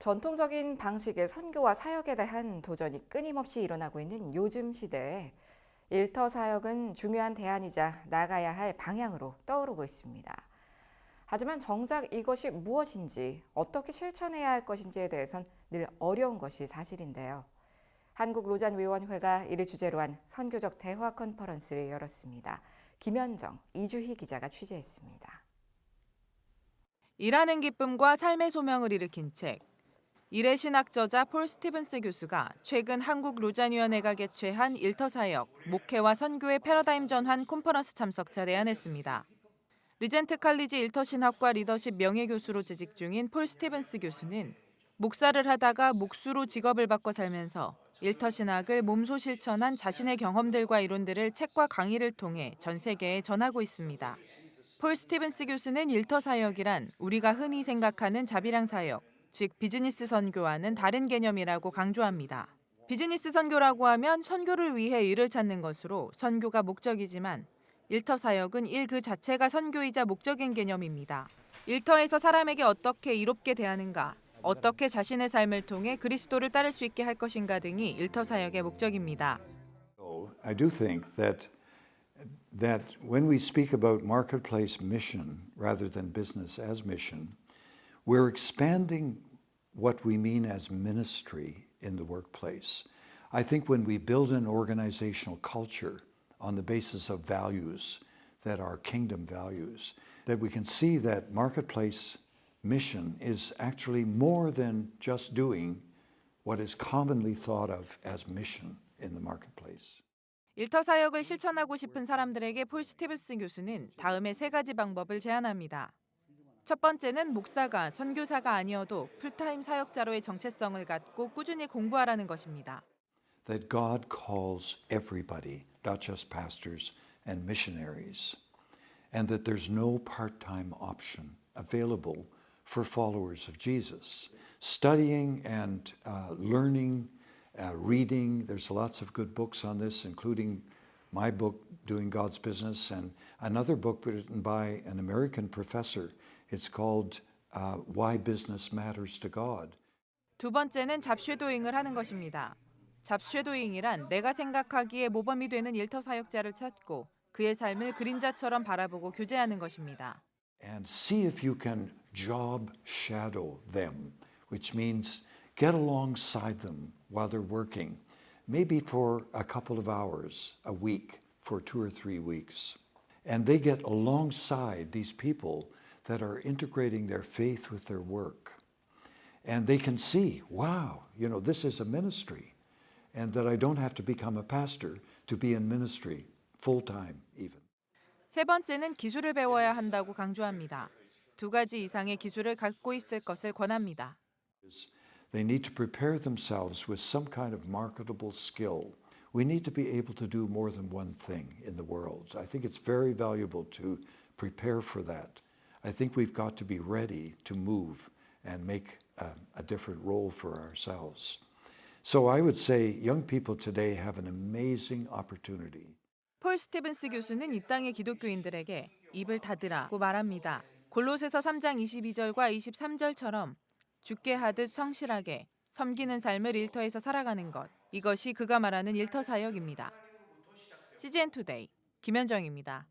전통적인 방식의 선교와 사역에 대한 도전이 끊임없이 일어나고 있는 요즘 시대에 일터 사역은 중요한 대안이자 나가야 할 방향으로 떠오르고 있습니다. 하지만 정작 이것이 무엇인지 어떻게 실천해야 할 것인지에 대해선 늘 어려운 것이 사실인데요. 한국 로잔 위원회가 이를 주제로 한 선교적 대화 컨퍼런스를 열었습니다. 김현정, 이주희 기자가 취재했습니다. 일하는 기쁨과 삶의 소명을 일으킨 책. 일의 신학저자 폴 스티븐스 교수가 최근 한국 로잔위원회가 개최한 일터 사역, 목회와 선교의 패러다임 전환 컨퍼런스 참석자 대안했습니다. 리젠트 칼리지 일터 신학과 리더십 명예교수로 재직 중인 폴 스티븐스 교수는 목사를 하다가 목수로 직업을 바꿔 살면서 일터 신학을 몸소 실천한 자신의 경험들과 이론들을 책과 강의를 통해 전 세계에 전하고 있습니다. 폴 스티븐스 교수는 일터 사역이란 우리가 흔히 생각하는 자비랑 사역, 즉 비즈니스 선교와는 다른 개념이라고 강조합니다. 비즈니스 선교라고 하면 선교를 위해 일을 찾는 것으로 선교가 목적이지만 일터 사역은 일 그 자체가 선교이자 목적인 개념입니다. 일터에서 사람에게 어떻게 이롭게 대하는가, 어떻게 자신의 삶을 통해 그리스도를 따를 수 있게 할 것인가 등이 일터 사역의 목적입니다. I do think that that when we speak about marketplace mission rather than business as mission, we're expanding what we mean as ministry in the workplace. I think when we build an organizational culture on the basis of values that are kingdom values, that we can see that marketplace mission is actually more than just doing what is commonly thought of as mission in the marketplace. 일터 사역을 실천하고 싶은 사람들에게 폴 스티븐스 교수는 다음에 세 가지 방법을 제안합니다. 첫 번째는 목사가 선교사가 아니어도 풀타임 사역자로의 정체성을 갖고 꾸준히 공부하라는 것입니다. that God calls everybody, not just pastors and missionaries, and that there's no part time option available for followers of Jesus. Studying and uh, learning, uh, reading, there's lots of good books on this, including my book, Doing God's Business, and another book written by an American professor. It's called uh, Why Business Matters to God. 두 번째는 잡쉐도잉을 하는 것입니다. 잡쉐도잉이란 내가 생각하기에 모범이 되는 일터 사역자를 찾고 그의 삶을 그림자처럼 바라보고 교제하는 것입니다. and see if you can job shadow them, which means get alongside them while they're working, maybe for a couple of hours a week for two or three weeks. And they get alongside these people that are integrating their faith with their work. And they can see, wow, you know, this is a ministry. And that I don't have to become a pastor to be in ministry full time, even. 세 번째는 기술을 배워야 한다고 강조합니다. 두 가지 이상의 기술을 갖고 있을 것을 권합니다. They need to prepare themselves with some kind of marketable skill. We need to be able to do more than one thing in the world. I think it's very valuable to prepare for that. I think we've got to be ready to move and make a, a different role for ourselves. So I would say young people today have an amazing opportunity. 폴 스티븐스 교수는 이 땅의 기독교인들에게 입을 닫으라고 말합니다. 골로새서 3장 22절과 23절처럼 죽게 하듯 성실하게 섬기는 삶을 일터에서 살아가는 것. 이것이 그가 말하는 일터 사역입니다. CGN 투데이 김현정입니다.